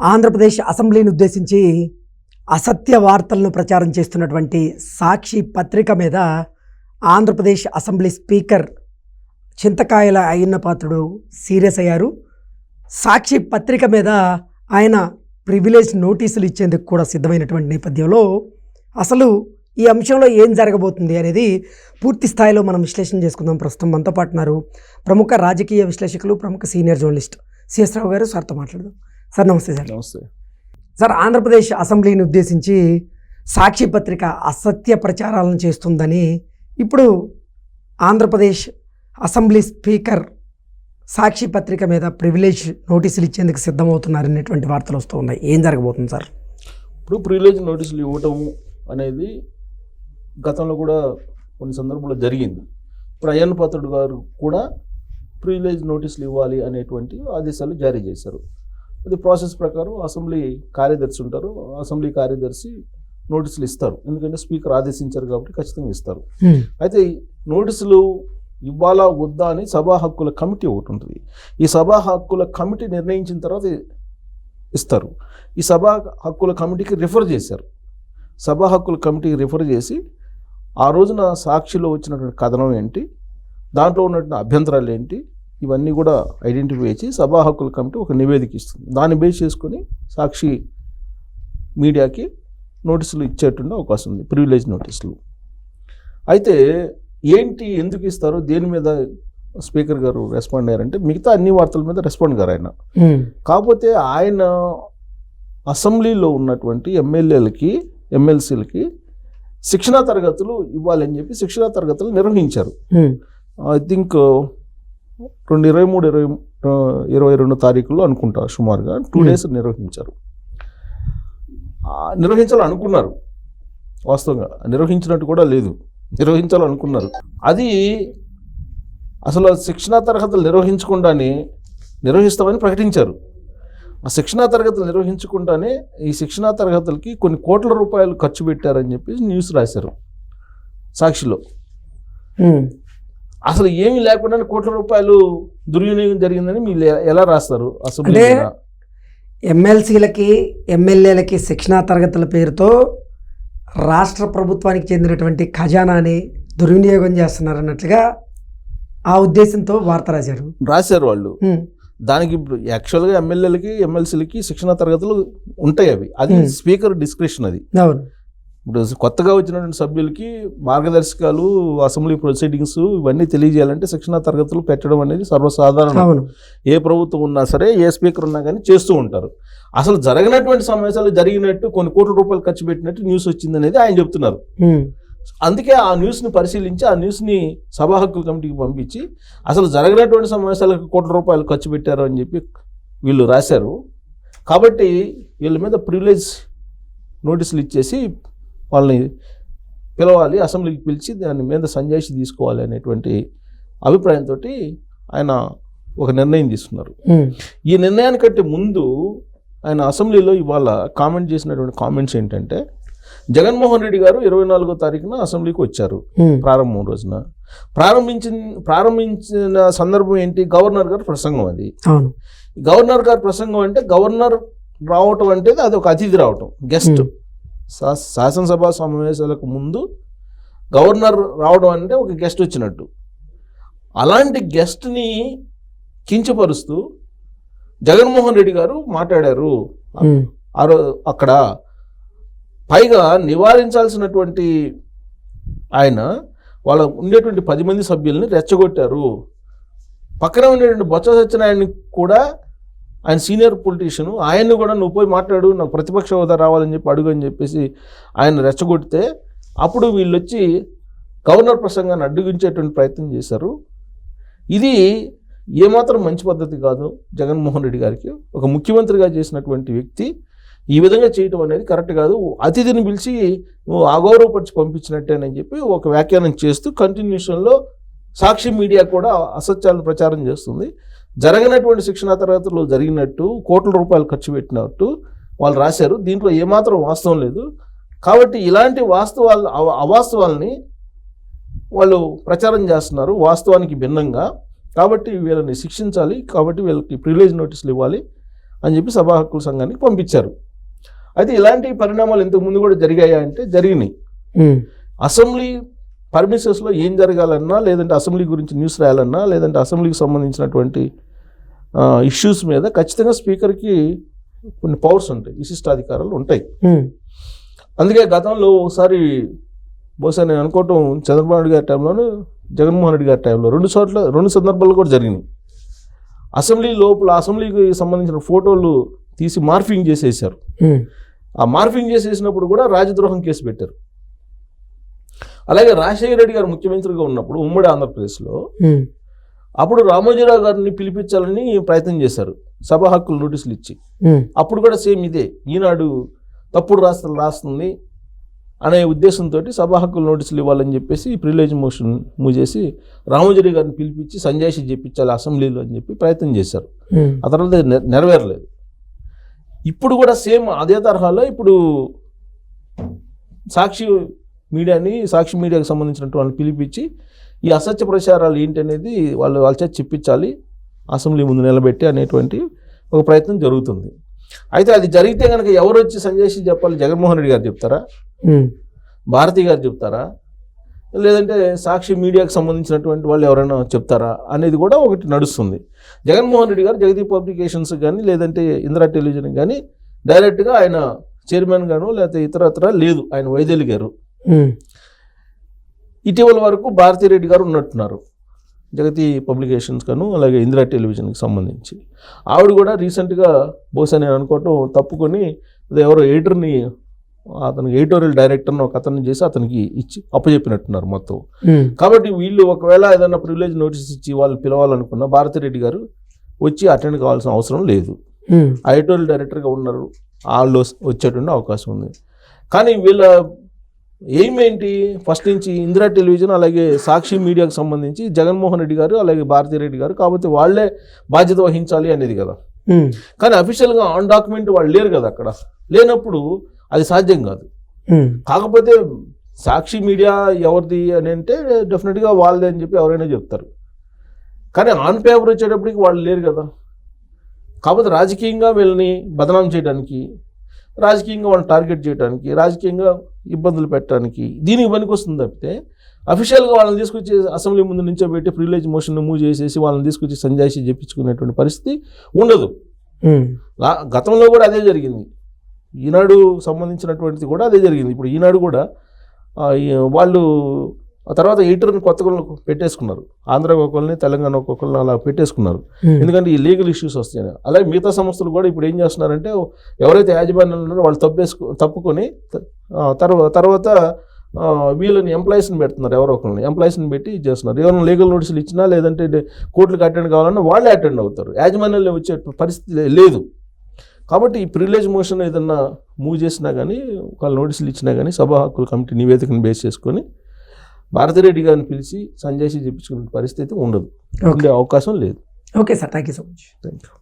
ఆంధ్రప్రదేశ్ అసెంబ్లీని ఉద్దేశించి అసత్య వార్తలను ప్రచారం చేస్తున్నటువంటి సాక్షి పత్రిక మీద Andhra Pradesh assembly speaker Chintakayala Ayyanna Patrudu serious అయ్యారు. సాక్షి పత్రిక మీద ఆయన ప్రివిలేజ్ నోటీసులు ఇచ్చేందుకు కూడా సిద్ధమైనటువంటి నేపథ్యంలో అసలు ఈ అంశంలో ఏం జరగబోతుంది అనేది పూర్తి స్థాయిలో మనం విశ్లేషణ చేసుకుందాం. ప్రస్తుతం మనతో పాటున్నారు ప్రముఖ రాజకీయ విశ్లేషకులు ప్రముఖ సీనియర్ జర్నలిస్ట్ సిఎస్ రావు గారు. సార్తో మాట్లాడదాం. సార్ నమస్తే సార్. నమస్తే. సార్ ఆంధ్రప్రదేశ్ అసెంబ్లీని ఉద్దేశించి సాక్షి పత్రిక అసత్య ప్రచారాలను చేస్తుందని ఇప్పుడు ఆంధ్రప్రదేశ్ అసెంబ్లీ స్పీకర్ సాక్షి పత్రిక మీద ప్రివిలేజ్ నోటీసులు ఇచ్చేందుకు సిద్ధమవుతున్నారనేటువంటి వార్తలు వస్తూ ఉన్నాయి. ఏం జరగబోతుంది సార్? ఇప్పుడు ప్రివిలేజ్ నోటీసులు ఇవ్వటం అనేది గతంలో కూడా కొన్ని సందర్భాల్లో జరిగింది. ఇప్పుడు పాత్రుడు గారు కూడా ప్రివిలేజ్ నోటీసులు ఇవ్వాలి అనేటువంటి ఆదేశాలు జారీ చేశారు. అది ప్రాసెస్ ప్రకారం అసెంబ్లీ కార్యదర్శి ఉంటారు. అసెంబ్లీ కార్యదర్శి నోటీసులు ఇస్తారు. ఎందుకంటే స్పీకర్ ఆదేశించారు కాబట్టి ఖచ్చితంగా ఇస్తారు. అయితే ఈ నోటీసులు ఇవ్వాలా వద్దా అని సభా హక్కుల కమిటీ ఒకటి ఉంటుంది. ఈ సభా హక్కుల కమిటీ నిర్ణయించిన తర్వాత ఇస్తారు. ఈ సభా హక్కుల కమిటీకి రిఫర్ చేశారు. సభా హక్కుల కమిటీకి రిఫర్ చేసి ఆ రోజున సాక్షిలో వచ్చినటువంటి కథనం ఏంటి? దాంట్లో ఉన్నటువంటి అభ్యంతరాలు ఏంటి? ఇవన్నీ కూడా ఐడెంటిఫై చేసి సభా హక్కుల కమిటీ ఒక నివేదిక ఇస్తుంది. దాన్ని బేస్ చేసుకొని సాక్షి మీడియాకి నోటీసులు ఇచ్చేటువంటి అవకాశం ఉంది ప్రివిలేజ్ నోటీసులు. అయితే ఏంటి ఎందుకు ఇస్తారు దేని మీద స్పీకర్ గారు రెస్పాండ్ అయ్యారంటే మిగతా అన్ని వార్తల మీద రెస్పాండ్ గారు ఆయన. కాకపోతే ఆయన అసెంబ్లీలో ఉన్నటువంటి ఎమ్మెల్యేలకి ఎమ్మెల్సీలకి శిక్షణా తరగతులు ఇవ్వాలని చెప్పి శిక్షణా తరగతులు నిర్వహించారు. ఐ థింక్ రెండు ఇరవై మూడు ఇరవై ఇరవై రెండు తారీఖుల్లో అనుకుంటా సుమారుగా. Two Hmm. డేస్ నిర్వహించారు. ఆ, నిర్వహించాలనుకున్నారు. వాస్తవంగా నిర్వహించినట్టు కూడా లేదు. నిర్వహించాలనుకున్నారు. అది అసలు శిక్షణా తరగతులు నిర్వహించకుండానే నిర్వహిస్తామని ప్రకటించారు. ఆ శిక్షణా తరగతులు నిర్వహించకుండానే ఈ శిక్షణా తరగతులకి కొన్ని కోట్ల రూపాయలు ఖర్చు పెట్టారని చెప్పి న్యూస్ రాశారు. సాక్షిలో. అసలు ఏమీ లేకుండా కోట్ల రూపాయలు దుర్వినియోగం జరిగిందని మీరు ఎలా రాస్తారు? మీద? ఎమ్మెల్సీలకి ఎమ్మెల్యేలకి శిక్షణా తరగతుల పేరుతో రాష్ట్ర ప్రభుత్వానికి చెందినటువంటి ఖజానాని దుర్వినియోగం చేస్తున్నారన్నట్లుగా ఆ ఉద్దేశంతో వార్త రాశారు. రాశారు వాళ్ళు. దానికి ఇప్పుడు యాక్చువల్గా ఎమ్మెల్యేలకి ఎమ్మెల్సీలకి శిక్షణా తరగతులు ఉంటాయి అవి. అది. స్పీకర్ డిస్క్రిప్షన్ అది. అవును. ఇప్పుడు కొత్తగా వచ్చినటువంటి సభ్యులకి మార్గదర్శకాలు అసెంబ్లీ ప్రొసీడింగ్స్ ఇవన్నీ తెలియజేయాలంటే శిక్షణా తరగతులు పెట్టడం అనేది సర్వసాధారణం. ఏ ప్రభుత్వం ఉన్నా సరే ఏ స్పీకర్ ఉన్నా కానీ చేస్తూ ఉంటారు. అసలు జరగనటువంటి సమావేశాలు జరిగినట్టు కొన్ని కోట్ల రూపాయలు ఖర్చు పెట్టినట్టు న్యూస్ వచ్చింది అనేది ఆయన చెప్తున్నారు. అందుకే ఆ న్యూస్ని పరిశీలించి ఆ న్యూస్ని సభా హక్కుల కమిటీకి పంపించి అసలు జరగనటువంటి సమావేశాలకు కోట్ల రూపాయలు ఖర్చు పెట్టారు అని చెప్పి వీళ్ళు రాశారు. కాబట్టి వీళ్ళ మీద ప్రివిలేజ్ నోటీసులు ఇచ్చేసి వాళ్ళని పిలవాలి అసెంబ్లీకి పిలిచి దాని మీద సంజాయిషి తీసుకోవాలి అనేటువంటి అభిప్రాయంతో ఆయన ఒక నిర్ణయం తీసుకున్నారు. ఈ నిర్ణయానికంటే ముందు ఆయన అసెంబ్లీలో ఇవాళ కామెంట్ చేసినటువంటి కామెంట్స్ ఏంటంటే జగన్మోహన్ రెడ్డి గారు ఇరవై నాలుగో తారీఖున అసెంబ్లీకి వచ్చారు ప్రారంభం రోజున. ప్రారంభించిన ప్రారంభించిన సందర్భం ఏంటి? గవర్నర్ గారి ప్రసంగం అది. గవర్నర్ గారి ప్రసంగం అంటే గవర్నర్ రావటం అంటే అది ఒక అతిథి రావటం గెస్ట్. శా- శాసనసభ సమావేశాలకు ముందు గవర్నర్ రావడం అంటే ఒక గెస్ట్ వచ్చినట్టు. అలాంటి గెస్ట్ని కించపరుస్తూ జగన్మోహన్ రెడ్డి గారు మాట్లాడారు. అక్కడ పైగా నివారించాల్సినటువంటి ఆయన వాళ్ళ ఉండేటువంటి పది మంది సభ్యుల్ని రెచ్చగొట్టారు. పక్కన ఉండేటువంటి బొత్స సత్యనారాయణ కూడా ఆయన సీనియర్ పొలిటీషియను ఆయన్ని కూడా నువ్వు పోయి మాట్లాడు నాకు ప్రతిపక్ష హోదా రావాలని చెప్పి అడుగు అని చెప్పేసి ఆయన రెచ్చగొడితే అప్పుడు వీళ్ళు వచ్చి గవర్నర్ ప్రసంగాన్ని అడ్డుగించేటువంటి ప్రయత్నం చేశారు. ఇది ఏమాత్రం మంచి పద్ధతి కాదు జగన్మోహన్ రెడ్డి గారికి. ఒక ముఖ్యమంత్రిగా చేసినటువంటి వ్యక్తి ఈ విధంగా చేయటం అనేది కరెక్ట్ కాదు. అతిథిని పిలిచి నువ్వు అగౌరవపరిచి పంపించినట్టేనని చెప్పి ఒక వ్యాఖ్యానం చేస్తూ కంటిన్యూషన్లో సాక్షి మీడియా కూడా అసత్యాలను ప్రచారం చేస్తుంది. జరగనటువంటి శిక్షణా తరగతులు జరిగినట్టు కోట్ల రూపాయలు ఖర్చు పెట్టినట్టు వాళ్ళు రాశారు. దీంట్లో ఏమాత్రం వాస్తవం లేదు. కాబట్టి ఇలాంటి వాస్తవాలు అవ- అవాస్తవాల్ని వాళ్ళు ప్రచారం చేస్తున్నారు వాస్తవానికి భిన్నంగా. కాబట్టి వీళ్ళని శిక్షించాలి కాబట్టి వీళ్ళకి ప్రివిలేజ్ నోటీసులు ఇవ్వాలి అని చెప్పి సభా హక్కుల సంఘానికి పంపించారు. అయితే ఇలాంటి పరిణామాలు ఇంతకు ముందు కూడా జరిగాయా అంటే జరిగినాయి. అసెంబ్లీ పర్మిషన్స్లో ఏం జరగాలన్నా లేదంటే అసెంబ్లీ గురించి న్యూస్ రాయాలన్నా లేదంటే అసెంబ్లీకి సంబంధించినటువంటి ఇష్యూస్ మీద ఖచ్చితంగా స్పీకర్కి కొన్ని పవర్స్ ఉంటాయి విశిష్టాధికారాలు ఉంటాయి. అందుకే గతంలో ఒకసారి బహుశా నేను అనుకోవటం చంద్రబాబు నాయుడు గారి టైంలోను జగన్మోహన్ రెడ్డి గారి టైంలో రెండు చోట్ల రెండు సందర్భాలు కూడా జరిగినాయి. అసెంబ్లీ లోపల అసెంబ్లీకి సంబంధించిన ఫోటోలు తీసి మార్ఫింగ్ చేసేసారు. ఆ మార్ఫింగ్ చేసేసినప్పుడు కూడా రాజద్రోహం కేసు పెట్టారు. అలాగే రాజశేఖర రెడ్డి గారు ముఖ్యమంత్రిగా ఉన్నప్పుడు ఉమ్మడి ఆంధ్రప్రదేశ్లో అప్పుడు రామోజీరావు గారిని పిలిపించాలని ప్రయత్నం చేశారు. సభా హక్కులు నోటీసులు ఇచ్చి. అప్పుడు కూడా సేమ్ ఇదే. ఈనాడు తప్పుడు రాష్ట్రం రాస్తుంది అనే ఉద్దేశంతో సభా హక్కులు నోటీసులు ఇవ్వాలని చెప్పేసి ప్రివిలేజ్ మోషన్ మూవ్ చేసి రామోజీరావు గారిని పిలిపించి సంజాయిషి చెప్పించాలి అసెంబ్లీలో అని చెప్పి ప్రయత్నం చేశారు. ఆ తర్వాత నెరవేరలేదు. ఇప్పుడు కూడా సేమ్ అదే తరహాలో ఇప్పుడు సాక్షి మీడియాని సాక్షి మీడియాకి సంబంధించినటువంటి వాళ్ళని పిలిపించి ఈ అసత్య ప్రచారాలు ఏంటి అనేది వాళ్ళు వాళ్ళ చేత చెప్పించాలి అసెంబ్లీ ముందు నిలబెట్టి అనేటువంటి ఒక ప్రయత్నం జరుగుతుంది. అయితే అది జరిగితే కనుక ఎవరు వచ్చి సంజయ్ చెప్పాలి? జగన్మోహన్ రెడ్డి గారు చెప్తారా? భారతి గారు చెప్తారా? లేదంటే సాక్షి మీడియాకి సంబంధించినటువంటి వాళ్ళు ఎవరైనా చెప్తారా? అనేది కూడా ఒకటి నడుస్తుంది. జగన్మోహన్ రెడ్డి గారు జగదీప్ పబ్లికేషన్స్ కానీ లేదంటే ఇందిరా టెలివిజన్ కానీ డైరెక్ట్గా ఆయన చైర్మన్ గాను లేకపోతే ఇతరత్ర లేదు. ఆయన వైదొలిగారు. ఇటీవల వరకు భారతిరెడ్డి గారు ఉన్నట్టున్నారు. జగతి పబ్లికేషన్స్ గాను అలాగే ఇందిరా టెలివిజన్కి సంబంధించి. ఆవిడ కూడా రీసెంట్గా బహుశా నేను అనుకోవటం తప్పుకొని ఎవరో ఎడిటర్ని అతనికి ఎడిటోరియల్ డైరెక్టర్ని ఒక అతన్ని చేసి అతనికి ఇచ్చి అప్పచెప్పినట్టున్నారు మొత్తం. ఉమ్, కాబట్టి వీళ్ళు ఒకవేళ ఏదైనా ప్రివిలేజ్ నోటీస్ ఇచ్చి వాళ్ళు పిలవాలనుకున్న భారతిరెడ్డి గారు వచ్చి అటెండ్ కావాల్సిన అవసరం లేదు. ఆ ఎడిటోరియల్ డైరెక్టర్గా ఉన్నారు. వాళ్ళు వచ్చేటువంటి అవకాశం ఉంది. కానీ వీళ్ళ ఏంటి ఫస్ట్ నుంచి ఇందిరా టెలివిజన్ అలాగే సాక్షి మీడియాకు సంబంధించి జగన్మోహన్ రెడ్డి గారు అలాగే భారతిరెడ్డి గారు కాబట్టి వాళ్ళే బాధ్యత వహించాలి అనేది కదా. కానీ అఫీషియల్గా ఆన్ డాక్యుమెంట్ వాళ్ళు లేరు కదా అక్కడ. లేనప్పుడు అది సాధ్యం కాదు. కాకపోతే సాక్షి మీడియా ఎవరిది అని అంటే డెఫినెట్గా వాళ్ళదే అని చెప్పి ఎవరైనా చెప్తారు. కానీ ఆన్ పేపర్ వచ్చేటప్పటికి వాళ్ళు లేరు కదా. కాకపోతే రాజకీయంగా వీళ్ళని బదనాం చేయడానికి రాజకీయంగా వాళ్ళని టార్గెట్ చేయడానికి రాజకీయంగా ఇబ్బందులు పెట్టడానికి దీనికి పనికి వస్తుంది తప్పితే అఫీషియల్గా వాళ్ళని తీసుకొచ్చి అసెంబ్లీ ముందు నుంచోబెట్టి ప్రివిలేజ్ మోషన్ మూవ్ చేసేసి వాళ్ళని తీసుకొచ్చి సంజాయిషి చెప్పించుకునేటువంటి పరిస్థితి ఉండదు. గతంలో కూడా అదే జరిగింది. ఈనాడు సంబంధించినటువంటిది కూడా అదే జరిగింది. ఇప్పుడు ఈనాడు కూడా వాళ్ళు తర్వాత ఎయిటర్ని కొత్తగా పెట్టేసుకున్నారు. ఆంధ్ర ఒక్కొక్కరిని తెలంగాణ ఒక్కొక్కరిని అలా పెట్టేసుకున్నారు. ఎందుకంటే ఈ లీగల్ ఇష్యూస్ వస్తాయి. అలాగే మిగతా సంస్థలు కూడా ఇప్పుడు ఏం చేస్తున్నారంటే ఎవరైతే యాజమాన్యాలు ఉన్నారో వాళ్ళు తప్పేసుకు తప్పుకొని ఆ, తర్వాత ఆ, వీళ్ళని ఎంప్లాయీస్ని పెడుతున్నారు ఎవరో ఒకరిని ఎంప్లాయీస్ని పెట్టి చేస్తున్నారు. ఎవరైనా లీగల్ నోటీసులు ఇచ్చినా లేదంటే కోర్టులకు అటెండ్ కావాలన్నా వాళ్ళే అటెండ్ అవుతారు. యాజమాన్యాల్లో వచ్చే పరిస్థితి లేదు. కాబట్టి ఈ ప్రివిలేజ్ మోషన్ ఏదన్నా మూవ్ చేసినా కానీ వాళ్ళు నోటీసులు ఇచ్చినా కానీ సభా హక్కుల కమిటీ నివేదికను బేస్ చేసుకొని భారతిరెడ్డి గారిని పిలిచి సంజయ్ చెప్పించుకునే పరిస్థితి ఉండదు. ఉండే అవకాశం లేదు. Okay sir. Thank you so much. Thank you